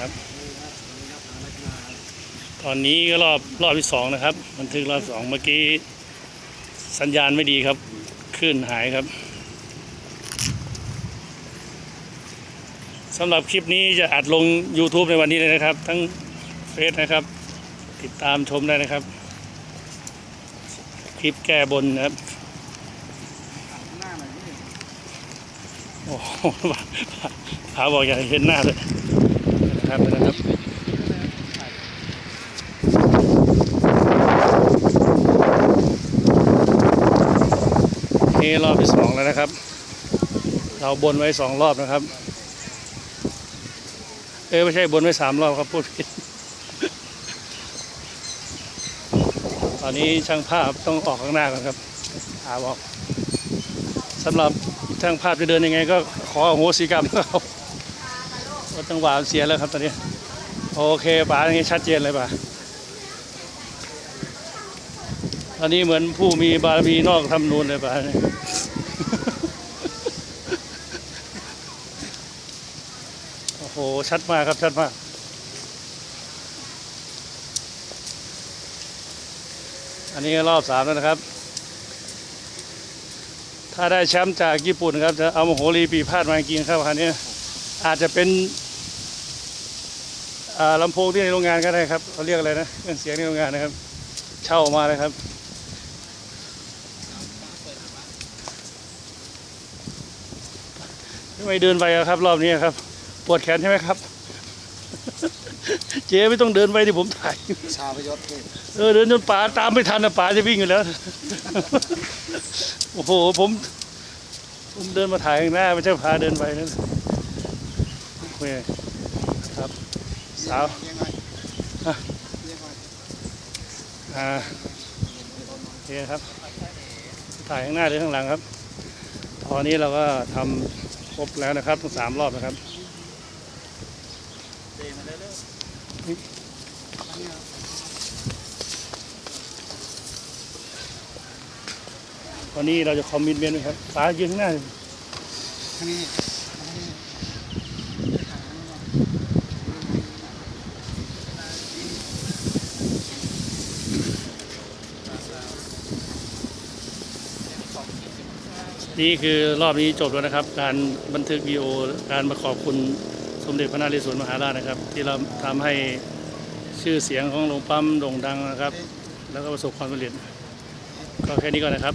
ครับ ตอนนี้ก็รอบรอบที่สองนะครับ บันทึกรอบสองเมื่อกี้สัญญาณไม่ดีครับคลื่นหายครับสำหรับคลิปนี้จะอัดลง YouTube ในวันนี้เลยนะครับ ทั้งเฟซนะครับ ติดตามชมได้นะครับ คลิปแก้บนนะครับโอ้โหพาบอกอยากเห็นหน้าเลย นะครับนะครับนี่รอบที่สองแล้วนะครับ เราบนไว้สองรอบนะครับ เอ้ไม่ใช่บนไว้สามรอบครับพูดผิดตอนนี้ช่างภาพต้องออกข้างหน้าก่อนครับหาบอกสำหรับช่างภาพจะเดินยังไงก็ขอโหสิกรรมครับ ว่าจังหวะเสียแล้วครับตอนนี้ โอเคป๋าอย่างนี้ชัดเจนเลยป๋าตอนนี้เหมือนผู้มีบารมีนอกทำนูนเลยป๋าโอ้โห ชัดมากครับ ชัดมากอันนี้รอบสามแล้วนะครับ ถ้าได้แชมป์จากญี่ปุ่นครับ จะเอาโมโหรีปีพาดมากินครับคันนี้อาจจะเป็น ลำโพงที่ในโรงงานก็ได้ครับเขาเรียกอะไรนะเครื่องเสียงในโรงงานนะครับ เช่ามาเลยครับทำไมเดินไปอะครับ รอบนี้ครับ ปวดแขนใช่ไหมครับ เจ๊ไม่ต้องเดินไปที่ผมถ่ายชาพยศพี่เออเดินจนป่าตามไม่ทันนะป่าจะวิ่งอยู่แล้ว โอ้โหผม ผมเดินมาถ่ายข้างหน้าไม่ใช่พาเดินไปนั่นโอเคครับ สาวเรียกหน่อยอะเรียกหน่อยอ่าโอเครับถ่ายข้างหน้าหรือข้างหลังครับตอนนี้เราก็ทำครบแล้วนะครับทั้งสามรอบนะครับตอนนี้เราจะคอมมิตเมนต์ครับฟ้ายืนข้างหน้าอันนี้ นี่คือรอบนี้จบแล้วนะครับ การบันทึกวีโอการมาขอบคุณสมเด็จพระนเรศวรมหาราชนะครับ ที่เราทำให้ชื่อเสียงของโรงปั๊มโด่งดังนะครับ แล้วก็ประสบความสำเร็จก็แค่นี้ก่อนนะครับ